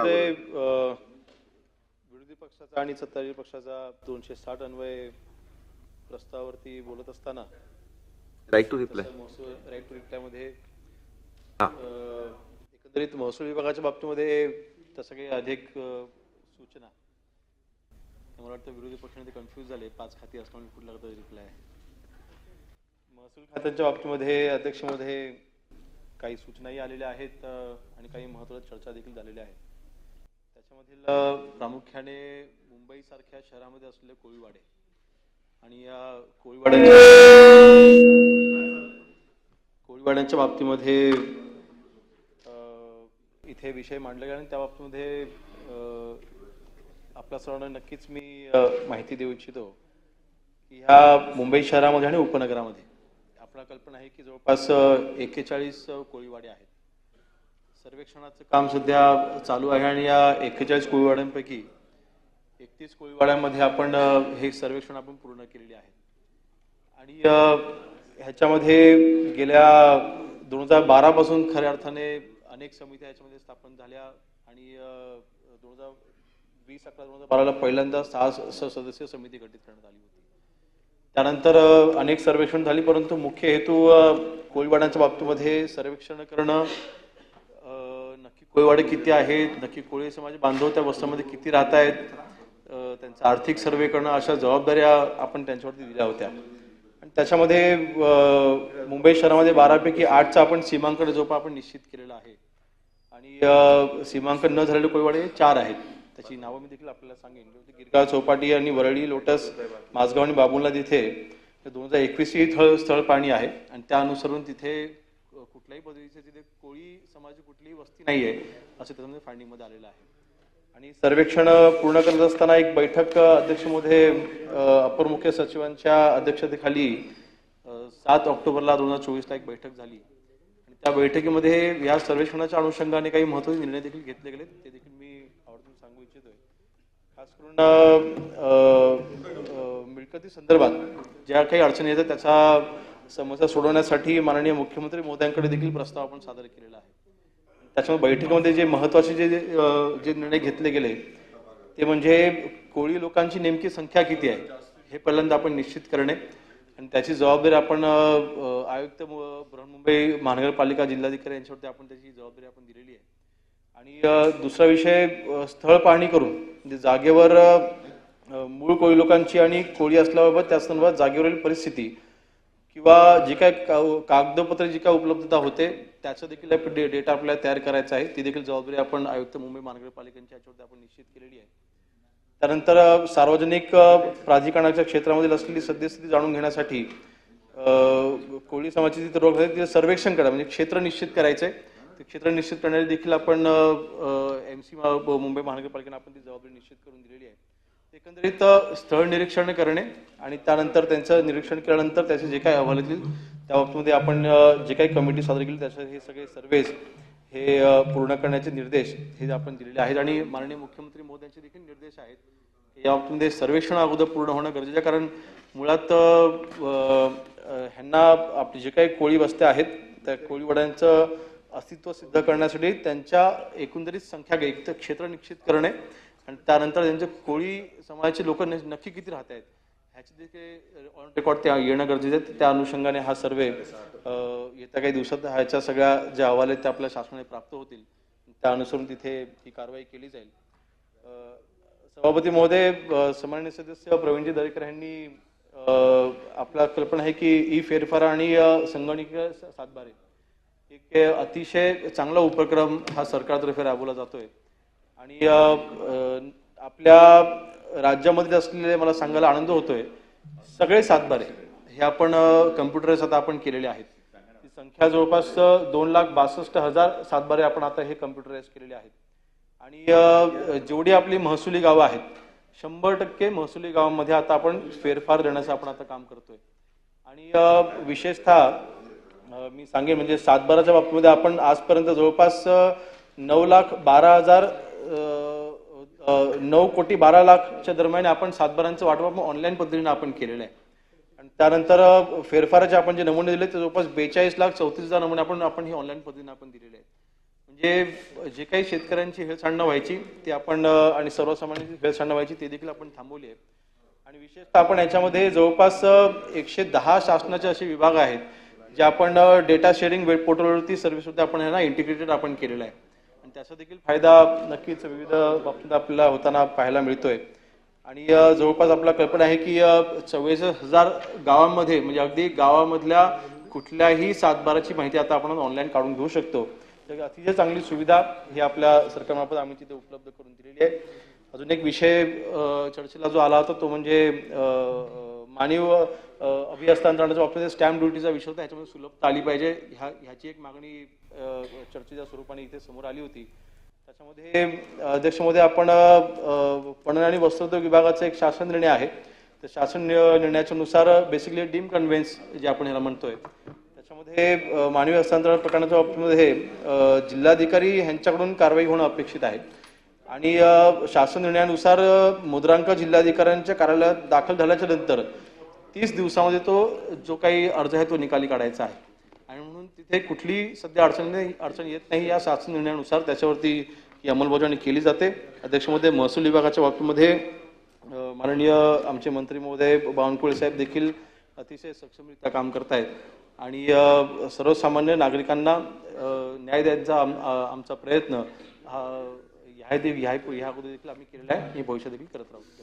अ, विरोधी पक्षाचा आणि सत्ताधारी पक्षाचा दोनशे साठ अन्वय प्रस्तावावरती बोलत असताना right to reply right to रिप्लायमध्ये हा. अ, एकंदरीत महसूल विभागाच्या बाबतीमध्ये तसं काही अधिक सूचना. मला वाटतं विरोधी पक्षाने कन्फ्यूज झाले. पाच खाती असल्यामुळे कुठला तरी रिप्लाय महसूल खात्यांच्या बाबतीमध्ये अध्यक्षमध्ये काही सूचनाही आलेल्या आहेत आणि काही महत्त्वाच्या चर्चा देखील झालेल्या आहेत. त्याच्यामधील प्रामुख्याने मुंबई सारख्या शहरामध्ये असलेले कोळीवाडे. आणि या कोळीवाड्यांच्या कोळीवाड्यांच्या बाबतीमध्ये इथे विषय मांडले गेले आणि त्या बाबतीमध्ये आपल्या सर्वांना नक्कीच मी माहिती देऊ इच्छितो की ह्या मुंबई शहरामध्ये आणि उपनगरामध्ये आपल्याला कल्पना आहे की जवळपास एकेचाळीस कोळीवाडे आहेत. सर्वेक्षणाचं काम सध्या चालू आहे आणि या एक्केचाळीस कोळीवाड्यांपैकी एकतीस कोळीवाड्यांमध्ये आपण हे सर्वेक्षण आपण पूर्ण केलेले आहे. आणि ह्याच्यामध्ये गेल्या दोन हजार बारापासून खऱ्या अर्थाने अनेक समित्या याच्यामध्ये स्थापन झाल्या आणि दोन हजार वीस अकरा दोन हजार बाराला पहिल्यांदा सहा स- समिती गठीत करण्यात आली होती. त्यानंतर अनेक सर्वेक्षण झाली परंतु मुख्य हेतू कोळीवाड्यांच्या बाबतीमध्ये सर्वेक्षण करणं कोळीवाडे किती आहेत नक्की कोळी समाज बांधव त्या वस्त्यामध्ये किती राहत आहेत त्यांचं त्यांचा आर्थिक सर्वे करणं अशा जबाबदाऱ्या आपण त्यांच्यावरती दिल्या होत्या. आणि त्याच्यामध्ये मुंबई शहरामध्ये बारापैकी आठचा आपण सीमांकन जोपा आपण निश्चित केलेला आहे. आणि सीमांकन न झालेले कोळीवाडे चार आहेत. त्याची नावं मी देखील आपल्याला सांगेन. म्हणजे गिरगाव चौपाटी आणि वरळी लोटस माझगाव आणि बाबुलला तिथे दोन हजार एकवीस ही स्थळ स्थळ पाणी आहे. आणि त्या अनुसरून तिथे कुठल्याही पद्धतीचे तिथे कोळी समाजाची कुठलीही वस्ती नाही आहे असं त्याच्यामध्ये फायंडिंगमध्ये आलेलं आहे. आणि सर्वेक्षण पूर्ण करत असताना एक बैठक अध्यक्षमध्ये अपर मुख्य सचिवांच्या अध्यक्षतेखाली सात ऑक्टोबरला दोन हजार चोवीसला एक बैठक झाली. आणि त्या बैठकीमध्ये या सर्वेक्षणाच्या अनुषंगाने काही महत्त्वाचे निर्णय देखील घेतले गेले ते देखील मी आवर्जून सांगू इच्छितोय. खास करून मिळकती संदर्भात ज्या काही अडचणी येतात त्याचा समस्या सोडवण्यासाठी माननीय मुख्यमंत्री मोद्यांकडे देखील प्रस्ताव आपण सादर केलेला आहे. त्याच्यामुळे बैठकीमध्ये जे महत्त्वाचे जे जे निर्णय घेतले गेले ते म्हणजे कोळी लोकांची नेमकी संख्या किती आहे हे पहिल्यांदा आपण निश्चित करणे. आणि त्याची जबाबदारी आपण आयुक्त बृहन्मुंबई महानगरपालिका जिल्हाधिकारी यांच्यावरती आपण त्याची जबाबदारी आपण दिलेली आहे. आणि दुसरा विषय स्थळ पाहणी करून म्हणजे जागेवर मूळ कोळी लोकांची आणि कोळी असल्याबाबत त्या संदर्भात जागेवरील परिस्थिती किंवा जे काय का- कागदपत्रे जी काय उपलब्धता होते त्याचं देखील एक डे- डेटा आपल्याला तयार करायचा आहे. ती देखील जबाबदारी आपण आयुक्त मुंबई महानगरपालिकांच्या याच्यावरती आपण निश्चित केलेली आहे. त्यानंतर सार्वजनिक प्राधिकरणाच्या क्षेत्रामधील असलेली सद्यस्थिती जाणून घेण्यासाठी कोळी समाजाची जिथे रोग आहे तिथे सर्वेक्षण करा. म्हणजे क्षेत्र निश्चित करायचं आहे. ते क्षेत्र निश्चित करण्यासाठी देखील आपण एम सी मुंबई महानगरपालिकेने आपण ती जबाबदारी निश्चित करून दिलेली आहे. एकंदरीत स्थळ निरीक्षण करणे आणि त्यानंतर त्यांचं निरीक्षण केल्यानंतर त्याचे जे काही अहवाल येतील त्या बाबतीमध्ये आपण जे काही कमिटी सादर केली त्याचे हे सगळे सर्वेज हे पूर्ण करण्याचे निर्देश हे आपण दिलेले आहेत. आणि माननीय मुख्यमंत्री मोदी यांचे देखील निर्देश आहेत या बाबतीमध्ये सर्वेक्षण अगोदर पूर्ण होणं गरजेचं आहे. कारण मुळात ह्यांना आपली जे काही कोळी वस्त्या आहेत त्या कोळीवाड्यांचं अस्तित्व सिद्ध करण्यासाठी त्यांच्या एकंदरीत संख्या एक तर क्षेत्र निश्चित करणे आणि त्यानंतर त्यांचे कोळी समाजाचे लोक नक्की किती राहत आहेत ह्याची देखील ऑन रेकॉर्ड त्या येणं गरजेचं आहे. त्या अनुषंगाने हा सर्वे येत्या काही दिवसात ह्याच्या सगळ्या ज्या अहवाल आहेत त्या आपल्या शासनाने प्राप्त होतील. त्या अनुसरून तिथे ही कारवाई केली जाईल. सभापती महोदय समान्य सदस्य प्रवीणजी दरेकर यांनी आपला कल्पना आहे की ई फेरफार आणि संगणकीय सातबारे एक अतिशय चांगला उपक्रम हा सरकारतर्फे राबवला जातोय. आणि आपल्या राज्यामध्ये असलेले मला सांगायला आनंद होतोय. सगळे सातबारे हे आपण कम्प्युटराईज आता आपण केलेले आहेत. ती संख्या जवळपास दोन लाख बासष्ट हजार सातबारे आपण आता हे कम्प्युटराईज केलेले आहेत. आणि जेवढी आपली महसुली गावं आहेत शंभर टक्के महसुली गावांमध्ये आता आपण फेरफार देण्याचं आपण आता काम करतोय. आणि विशेषतः मी सांगेन म्हणजे सातबाराच्या बाबतीमध्ये आपण आजपर्यंत जवळपास नऊ लाख बारा हजार नऊ कोटी बारा लाखच्या दरम्यान आपण सातबारांचं वाटप ऑनलाईन पद्धतीने आपण केलेलं आहे. आणि त्यानंतर फेरफाराचे आपण जे नमुने दिले ते जवळपास बेचाळीस लाख चौतीस हजार नमुने आपण आपण हे ऑनलाईन पद्धतीने आपण दिलेले आहेत. म्हणजे जे काही शेतकऱ्यांची हेळसांडणं व्हायची ती आपण आणि सर्वसामान्यांची हेळसांडणं व्हायची ते देखील आपण थांबवली आहे. आणि विशेषतः आपण याच्यामध्ये जवळपास एकशे दहा शासनाचे असे विभाग आहेत जे आपण डेटा शेअरिंग वेब पोर्टलवरती सर्व्हिस सुद्धा आपण ह्यांना इंटिग्रेटेड आपण केलेलं आहे. आणि त्याचा देखील फायदा नक्कीच विविध बाबतीत आपल्याला होताना पाहायला मिळतोय. आणि जवळपास आपला कल्पना आहे की चव्वेचाळीस हजार गावांमध्ये म्हणजे अगदी गावामधल्या कुठल्याही सातबाराची माहिती आता आपण ऑनलाईन काढून घेऊ शकतो. तर अतिशय चांगली सुविधा ही आपल्या सरकारमार्फत आम्ही तिथे उपलब्ध करून दिलेली आहे. अजून एक विषय चर्चेला जो आला होता तो म्हणजे मानव अ, अभिहस्तांतरणाच्या बाबतीत स्टॅम्प ड्युटीचा विषय होता ह्याच्यामध्ये सुलभता आली पाहिजे. ह्या ह्याची एक मागणी चर्चेच्या स्वरूपाने इथे समोर आली होती. त्याच्यामध्ये अध्यक्षमध्ये आपण पणन आणि वस्त्रोद्योग विभागाचा एक शासन निर्णय आहे. तर शासन नि- निर्णयाच्या नुसार बेसिकली डीम कन्व्हेन्स जे आपण ह्याला म्हणतोय. त्याच्यामध्ये मानवी हस्तांतरण प्रकरणाच्या बाबतीमध्ये जिल्हाधिकारी ह्यांच्याकडून कारवाई होणं अपेक्षित आहे. आणि शासन निर्णयानुसार मुद्रांक जिल्हाधिकाऱ्यांच्या कार्यालयात दाखल झाल्याच्यानंतर तीस दिवसामध्ये तो जो काही अर्ज आहे तो निकाली काढायचा आहे. आणि म्हणून तिथे कुठली सध्या अडचण नाही अडचण येत नाही या शासन निर्णयानुसार त्याच्यावरती ही अंमलबजावणी केली जाते. अध्यक्षमध्ये महसूल विभागाच्या बाबतीमध्ये माननीय आमचे मंत्री महोदय बावनकुळे साहेब देखील अतिशय सक्षमरित्या काम करतायत. आणि सर्वसामान्य नागरिकांना न्याय द्यायचा आम- आमचा प्रयत्न हा ह्या ह्या ह्या अगोदर देखील आम्ही केलेला आहे. आणि भविष्यात देखील करत राहू.